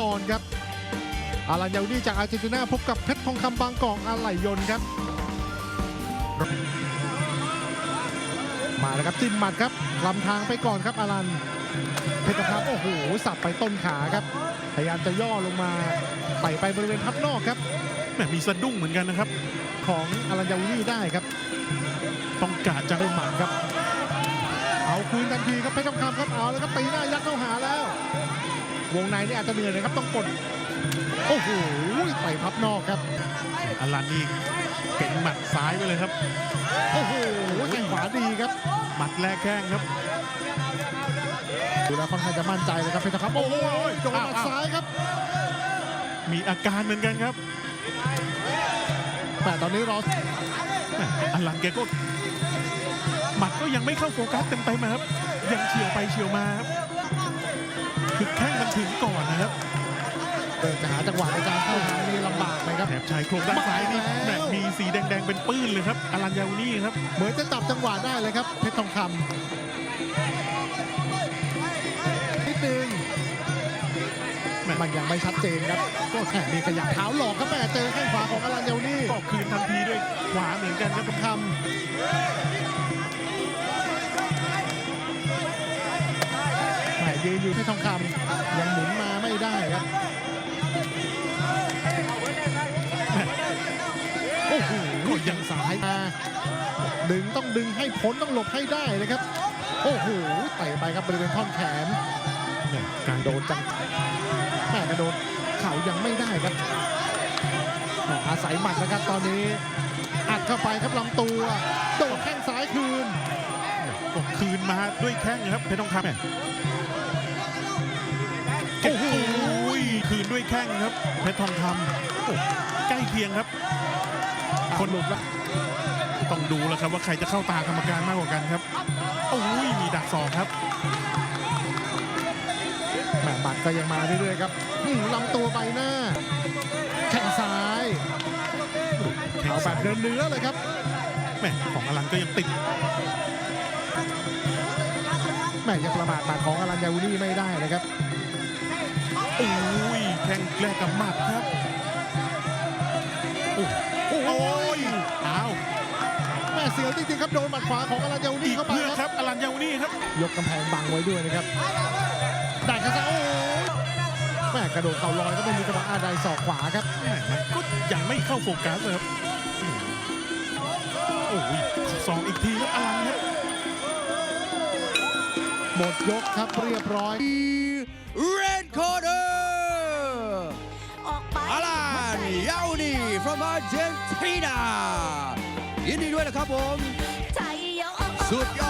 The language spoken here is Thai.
ปอนด์ครับอารันยาวนี่จากอาร์เจนตินาพบกับเพชรทองคำบางกอกอะไหล่ยนต์ครับ มาแล้วครับจิ้มหมัดครับลำทางไปก่อนครับอารันเพชรพับโอ้โหสับไปต้นขาครับพยายามจะย่อลงมาไต่ไปบริเวณพับนอกครับแหมมีสะดุ้งเหมือนกันนะครับ ของอารันยาวินี่ได้ครับ ต้องกะจะจะได้หมัดครับ เอาคืนทันทีครับเพชรทองคำครับเอาแล้วครับตีหน้ายัดเข้าหาแล้ว วงในนี่อาจจะเหนื่อยนะครับต้องกดโอ้โหไต่พับนอกครับอลันนี่เก่งหมัดซ้ายไปเลยครับโอ้โหแข้งขวาดีครับหมัดแรกแข้งครับดูแล้วค่อนข้างจะมั่นใจเลยครับเพชรทองคำโอ้โหโดนหมัดซ้ายครับ มีอาการเหมือนกันครับแต่ตอนนี้รอแหมอลันแกก็หมัดก็ยังไม่เข้าโฟกัสเต็มๆนะครับ ยังเฉียวไปเฉียวมาครับ คือแข้งมันถึงก่อนนะครับเดินจะหาจังหวะในการเข้าหานี่ลำบากไหมครับ แถบชายโครงด้านซ้ายนี่มาแล้วแหมมีสีแดงๆเป็นปื้นเลยครับอลันยาวนี่ครับ เหมือนจะจับจังหวะได้เลยครับ เพชรทองคำนิดนึงแหม่ มันยังไม่ชัดเจนครับก็แค่มีขยับเท้าหลอกครับแม่เจอแข้งขวาของอลันเยลนี่ก็คืนทันทีด้วยขวาเหมือนกันครับทำแห มยืนอยู่เพชรทองคำยังหมุนมาไม่ได้ครับโอ้โหยังสายมาดึงต้องดึงให้พ้นต้องหลบให้ได้เลยครับ โอ้โหเตะไปครับบริเวณท่อนแขนแหมการโดนจังแม่กระโดดเข่ายังไม่ได้ครับแม่อาศัยหมัดนะครับตอนนี้อัดเข้าไปครับลำตัว โดดแข้งซ้ายคืนก็คืนมาด้วยแข้งครับเพชรทองคำแหม โอ้โหโอ้ยคืนด้วยแข้งครับเพชรทองคำโอ้ใกล้เคียงครับ คนหลุดแล้วต้องดูแล้วครับว่าใครจะเข้าตากรรมการมากกว่ากันครับโอ้ยมีดักศอกครับแม่หมัดก็ยังมาเรื่อยๆครับอื้อลำตัวใบหน้า แข้งซ้ายแข้งเอาแบซ้าบยเนื้อเนื้อๆเลยครับแหมของอลันก็ยังติดแม่ยังประมาทหมัดของอรัญญาวุนี่ไม่ได้นะครับ โอ้ยแข้งแรกกับหมัดครับ โอ้โอ้ยอ้าวแม่เสียวจริงๆครับโดนหมัดขวาของอรัญญาวุอีนี่กเข้าไปเพื่อคครับรับอลันยาวนี่ครับ ยกกำแพงบังไว้ด้วยนะครับดักกระซ้ายโอ้โหแม่กระโดดเข่าลอยก็ไม่มีจังหวะอาใดศอกขวาครับแหมมันก็ยังไม่เข้าโฟกัสเลยครับ โอ้ยสองอีกทีครับอลันครับ หมดยกครับเรียบร้อย Red Corner from Argentina ยินดีด้วยนะครับผมใจเยอะสุดยอด